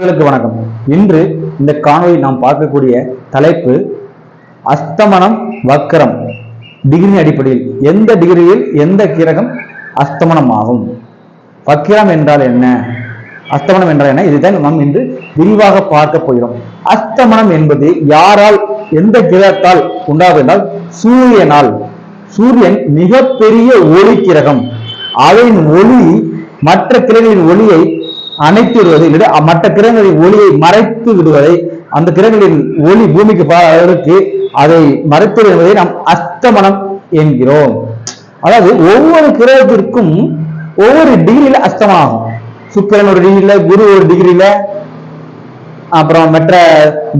வணக்கம். இன்று இந்த காணொலி நாம் பார்க்கக்கூடிய தலைப்பு அஸ்தமனம் வக்கரம். டிகிரி அடிப்படையில் எந்த டிகிரியில் எந்த கிரகம் அஸ்தமனம் ஆகும் வக்கிரம் என்றால் என்ன? அஸ்தமனம் என்றால் என்ன? இதுதான் நாம் இன்று விரிவாக பார்க்க போகிறோம். அஸ்தமனம் என்பது யாரால் எந்த கிரகத்தால் உண்டாகும் என்றால் சூரியனால். சூரியன் மிகப்பெரிய ஒளி கிரகம். அதன் ஒளி மற்ற கிரகின் ஒளியை அணைத்து விடுவதை விட மற்ற கிரகங்களின் ஒளியை மறைத்து விடுவதை அந்த கிரகங்களின் ஒளி பூமிக்கு அளவுக்கு அதை மறைத்து என்பதை நாம் அஸ்தமனம் என்கிறோம். அதாவது ஒவ்வொரு கிரகத்திற்கும் ஒவ்வொரு டிகிரியில அஸ்தமாகும் சுக்கிரன் ஒரு டிகிரியில குரு ஒரு டிகிரியில அப்புறம் மற்ற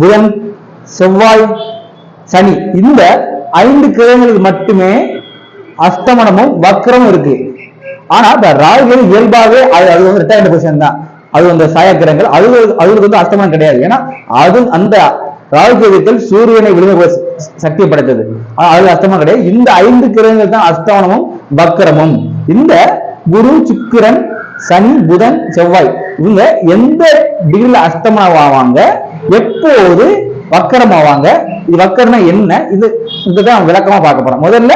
புதன் செவ்வாய் சனி. இந்த ஐந்து கிரகங்களுக்கு மட்டுமே அஸ்தமனமும் வக்கரமும் இருக்கு. ஆனா இந்த ராகுகள் இயல்பாகவே அது அது வந்து ரிட்டையர்ட் பொசிஷன் தான். அது வந்து சாயக்கிரங்கள் அது அதுகளுக்கு வந்து அஸ்தமனம் கிடையாது. ஏன்னா அது அந்த ராகு சூரியனை விழுந்த சக்தி படைத்தது ஆனா அது அஸ்தமனம் கிடையாது. இந்த ஐந்து கிரகங்கள் தான் அஸ்தமனமும் வக்கரமும். இந்த குரு சுக்கிரன் சனி புதன் செவ்வாய் இவங்க எந்த டிகிரில அஸ்தமனம் ஆவாங்க எப்போது வக்கரம் ஆவாங்க இது வக்கரம்னா என்ன? இது இதுதான் விளக்கமா பார்க்க போறோம். முதல்ல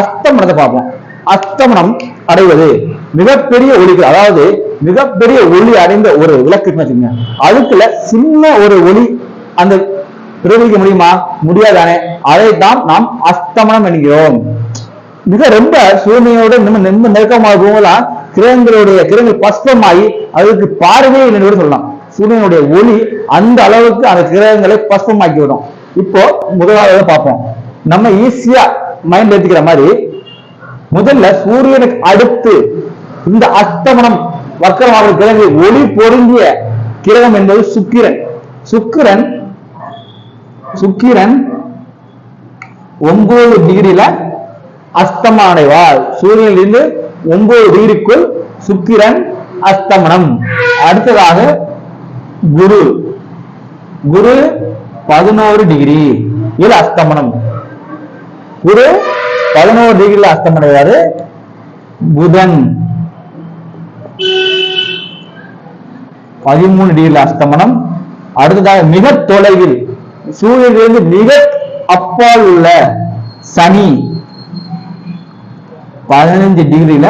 அஸ்தமனத்தை பார்ப்போம். அஸ்தமனம் அடைவது மிகப்பெரிய ஒளிகள் அதாவது மிகப்பெரிய ஒளி அடைந்த ஒரு விளக்கு வச்சுங்க அதுக்குள்ள சின்ன ஒரு ஒளி அந்த பிரதிபலிக்க முடியுமா? முடியாதானே. அதைத்தான் நாம் அஸ்தமனம் என்கிறோம். மிக ரொம்ப சூழ்நிலையோடு நம்ம ரொம்ப நெருக்கமாகவும் கிரகங்களுடைய கிரகங்கள் பஸ்பமாகி அதுக்கு பார்வையை நினைவு கூட சொல்லலாம். சூரியனுடைய ஒளி அந்த அளவுக்கு அந்த கிரகங்களை பஸ்பமாக்கி விடும். இப்போ முதலாவது பார்ப்போம். நம்ம ஈஸியா மைண்ட் எடுத்துக்கிற மாதிரி முதல்ல சூரியனுக்கு அடுத்து இந்த அஸ்தமனம் வக்கரமாக கிழங்கு ஒளி பொருந்திய கிரகம் என்பது சுக்கிரன். சுக்கிரன் சுக்கிரன் ஒன்பது டிகிரியில அஸ்தமனம் அடைவார் சூரியனிலிருந்து ஒன்பது டிகிரிக்குள் சுக்கிரன் அஸ்தமனம். அடுத்ததாக குரு. குரு பதினோரு டிகிரி. இது அஸ்தமனம். குரு பதினோரு டிகிரியில அஸ்தமடைவாரு புதன் பதிமூணு டிகிரியில அஸ்தமனம். அடுத்ததாக மிக தொலைவில் சூரியனிலிருந்து மிக அப்பால் உள்ள சனி பதினஞ்சு டிகிரியில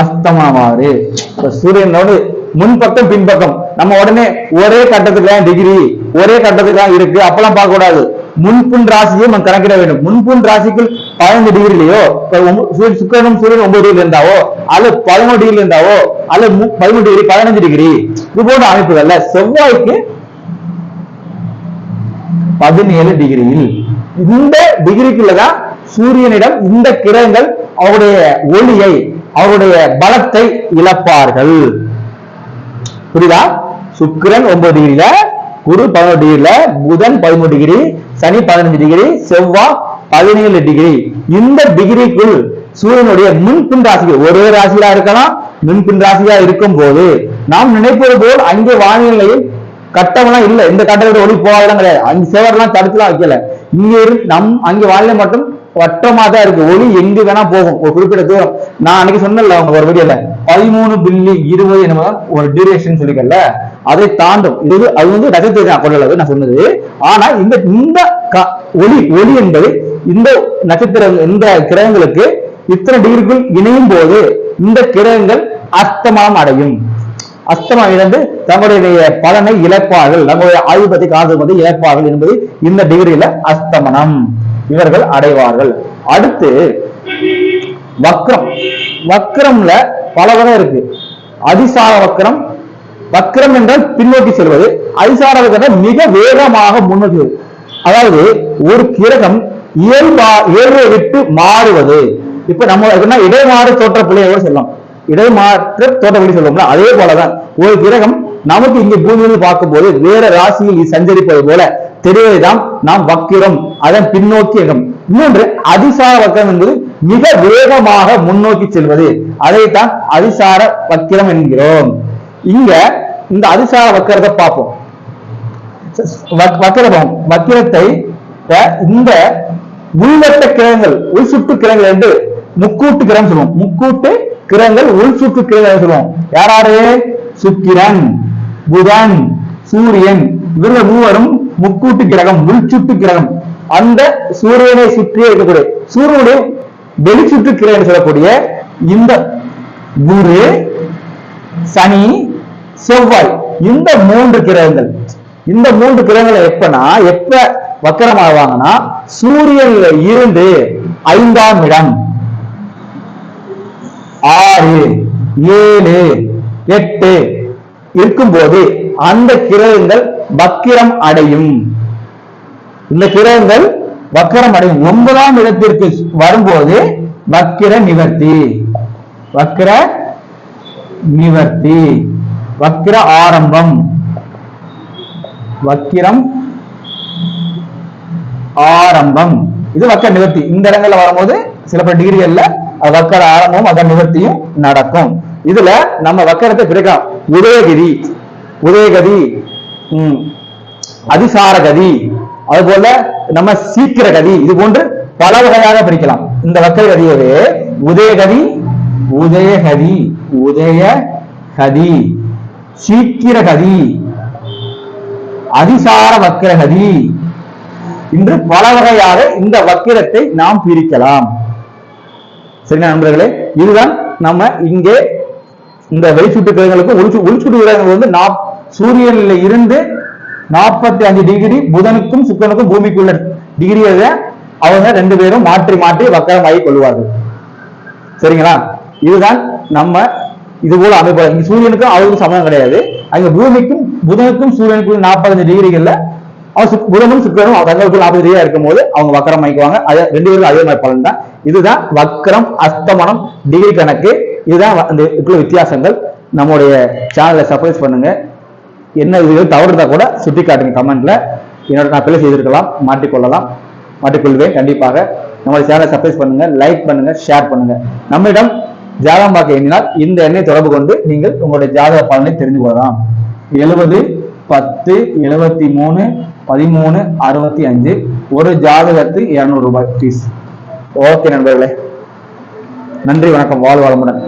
அஸ்தமனமாறு சூரியனோடு முன்பக்கம் பின்பக்கம். நம்ம உடனே ஒரே கட்டத்துக்கு தான் டிகிரி ஒரே கட்டத்துக்கு தான் இருக்கு. அப்பெல்லாம் பார்க்க கூடாது முன்புன் ராசியும் நம்ம கணக்கிட வேண்டும். முன்புன் ராசிக்குள் பதினஞ்சு டிகிரிலையோ சுக்கரனும் சூரியன் ஒன்பது டிகிரி இருந்தாவோ? அல்லது பதினோரு டிகிரி இருந்தாவோ? அல்லது பதிமூணு டிகிரி பதினஞ்சு டிகிரி இது போன்ற அமைப்புகள்ல செவ்வாய்க்கு பதினேழு டிகிரியில் இந்த டிகிரிக்குள்ளதான் சூரியனிடம் இந்த கிரகங்கள் அவருடைய ஒளியை அவருடைய பலத்தை இழப்பார்கள். புரியுதா? சுக்கிரன் ஒன்பது டிகிரியில குரு பதினோரு டிகிரியில புதன் பதிமூணு டிகிரி சனி பதினஞ்சு டிகிரி செவ்வாய் பதினேழு டிகிரி இந்த டிகிரிக்குள் சூரியனுடைய முன்பின் ராசிகள் ஒரே ராசியா இருக்கலாம் முன்பின் ராசியா இருக்கும் போது நாம் நினைப்பது போல் அங்கே வானிலையில் கட்டமெல்லாம் இல்ல. இந்த கட்டத்தோட ஒளி போகாதெல்லாம் கிடையாது. அங்க சேவரெல்லாம் தடுத்துலாம் வைக்கல. இங்க இருந்து நம் அங்கே வானிலை மட்டும் வட்டமா தான் இருக்கு. ஒளி எங்க வேணா போகும். ஒரு குறிப்பிட்ட தூரம். நான் அன்னைக்கு சொன்னல அவங்க ஒரு வீடியோல பதிமூணு பில்லி இருபது என்னமோ ஒரு டியூரேஷன் சொல்லிக்கல அதை தாண்டும். இது அது வந்து நட்சத்திரம் கொள்ளளவு நான் சொன்னது. ஆனா இந்த இந்த ஒளி ஒளி என்பது இந்த நட்சத்திரம் இந்த கிரகங்களுக்கு இத்தனை டிகிரிக்குள் இணையும் போது இந்த கிரகங்கள் அஸ்தமனம் அடையும். அஸ்தமம் இழந்து தங்களுடைய பலனை இழப்பார்கள். தங்களுடைய ஆயுதத்தை காதுபதை இழப்பார்கள் என்பது இந்த டிகிரியில அஸ்தமனம் இவர்கள் அடைவார்கள். அடுத்து வக்ரம். வக்ரம்ல பல வகை இருக்கு. அதிசார வக்ரம். வக்ரம் என்றால் பின்னோக்கி செல்வது. அதிசார வக்ரம் மிக வேகமாக முன்னோக்கி அதாவது ஒரு கிரகம் இயல்பா இயல்பை விட்டு மாறுவது. இப்ப நம்ம இடைமாறு தோற்ற பிள்ளையோட சொல்லலாம். இடைமாற்ற தோற்றப்படி சொல்லுவோம்ல அதே போலதான். ஒரு கிரகம் நமக்கு இங்க பூமியில் பார்க்கும்போது வேற ராசியில் சஞ்சரிப்பது போல தெரிவதைதான் நாம் வக்கிரம் அதன் பின்னோக்கி இயக்கம் இன்னொன்று அதிசார வக்கிரம் என்பது மிக வேகமாக முன்னோக்கி செல்வது. அதைத்தான் அதிசார வக்கிரம் என்கிறோம். இங்க இந்த அதிசார வக்கிரத்தை பார்ப்போம். வக்கிரபம் வக்கிரத்தை இந்த உள்வட்ட கிரகங்கள் உள் சுட்டு கிரகங்கள் என்று முக்கூட்டு கிரகம் சொல்லுவோம். முக்கூட்டு கிரகங்கள் உள் சுற்று கிரகங்கள் சொல்லுவோம். யாராரு சுக்கிரன் புதன் சூரியன். இவர்கள் மூவரும் முக்கூட்டு கிரகம் உள்சுட்டு கிரகம். அந்த சூரியனை சுற்றியே இருக்கக்கூடிய சூரியனுடைய வெளிச்சுற்று கிரகம் சொல்லக்கூடிய இந்த குரு சனி செவ்வாய் இந்த மூன்று கிரகங்கள். இந்த மூன்று கிரகங்கள் எப்பனா எப்ப வக்கரமாவாங்கன்னா சூரியன்ல இருந்து ஐந்தாம் இடம். ஆறு ஏழு எட்டு. இருக்கும்போது அந்த கிரகங்கள் வக்கிரம் அடையும். இந்த கிரகங்கள் வக்கரம் அடையும். ஒன்பதாம் இடத்திற்கு வரும்போது வக்கிர நிவர்த்தி. வக்கிர நிவர்த்தி. வக்கிர ஆரம்பம். வக்கிரம் ஆரம்பம். இது வக்கர நிவர்த்தி. இந்த இடங்கள்ல வரும்போது சில பல டிகிரிகள்ல அது வக்கர ஆரம்பமும் வக்கர நிவர்த்தியும் நடக்கும். இதுல நம்ம வக்கரத்தை பிறக்கலாம் உதயகிரி. உதயகதி ம், அதிசார கதி அதுபோல நம்ம சீக்கிர கதி இது போன்று பல வகையாக பிரிக்கலாம். இந்த வக்கர கதியவே உதயகதி உதயகதி உதயகதி சீக்கிர கதி அதிசார வக்கிரகதி இன்று பல வகையாக இந்த வக்கிரத்தை நாம் பிரிக்கலாம். சரிங்களா நண்பர்களே? இதுதான் நம்ம இங்கே இந்த வெளிச்சுட்டு கிரகங்களுக்கும் ஒளிச்சு ஒளிச்சுட்டு கிரகங்கள் வந்து நாப் சூரியன்ல இருந்து நாற்பத்தி அஞ்சு டிகிரி புதனுக்கும் சுக்கனுக்கும் பூமிக்குள்ள டிகிரியை அவங்க ரெண்டு பேரும் மாற்றி மாற்றி வக்கரமாகி கொள்வார்கள். சரிங்களா? இதுதான் நம்ம இது போல அமைப்பு. இங்க சூரியனுக்கும் அவருக்கும் சமயம் கிடையாது. அங்க பூமிக்கும் புதனுக்கும் சூரியனுக்கும் நாற்பத்தஞ்சு டிகிரிகள்ல அவன் சுக்- புதனும் சுக்கரனும் தங்களுக்கு நாற்பது டிகிரியா இருக்கும் போது அவங்க வக்கரம் ஆகிக்குவாங்க அதே ரெண்டு பேரும் அதே மாதிரி பலன் தான். இதுதான் வக்கரம் அஸ்தமனம் டிகிரி கணக்கு. இதுதான் அந்த இதுக்குள்ள வித்தியாசங்கள். நம்முடைய சேனலை சப்ஸ்கிரைப் பண்ணுங்க. என்ன இது தவறு கூட சுட்டி காட்டுங்க கமெண்ட்ல. என்னோட நான் பிள்ளை செய்திருக்கலாம் மாட்டிக்கொள்ளலாம் மாட்டிக்கொள்வேன் கண்டிப்பாக. நம்மளோட சேனலை சப்ஸ்கிரைப் பண்ணுங்க லைக் பண்ணுங்க ஷேர் பண்ணுங்க. நம்மிடம் ஜாதகம் பார்க்க எண்ணினால் இந்த எண்ணை தொடர்பு கொண்டு நீங்கள் உங்களுடைய ஜாதக பலனை தெரிந்து கொள்ளலாம். எழுபது பத்து எழுபத்தி மூணு பதிமூணு அறுபத்தி அஞ்சு ஒரு ஜாதகத்துக்கு இரநூறு ரூபாய் ஃபீஸ் ஓகே நண்பர்களே. நன்றி வணக்கம். வாழ் வளமுடன்.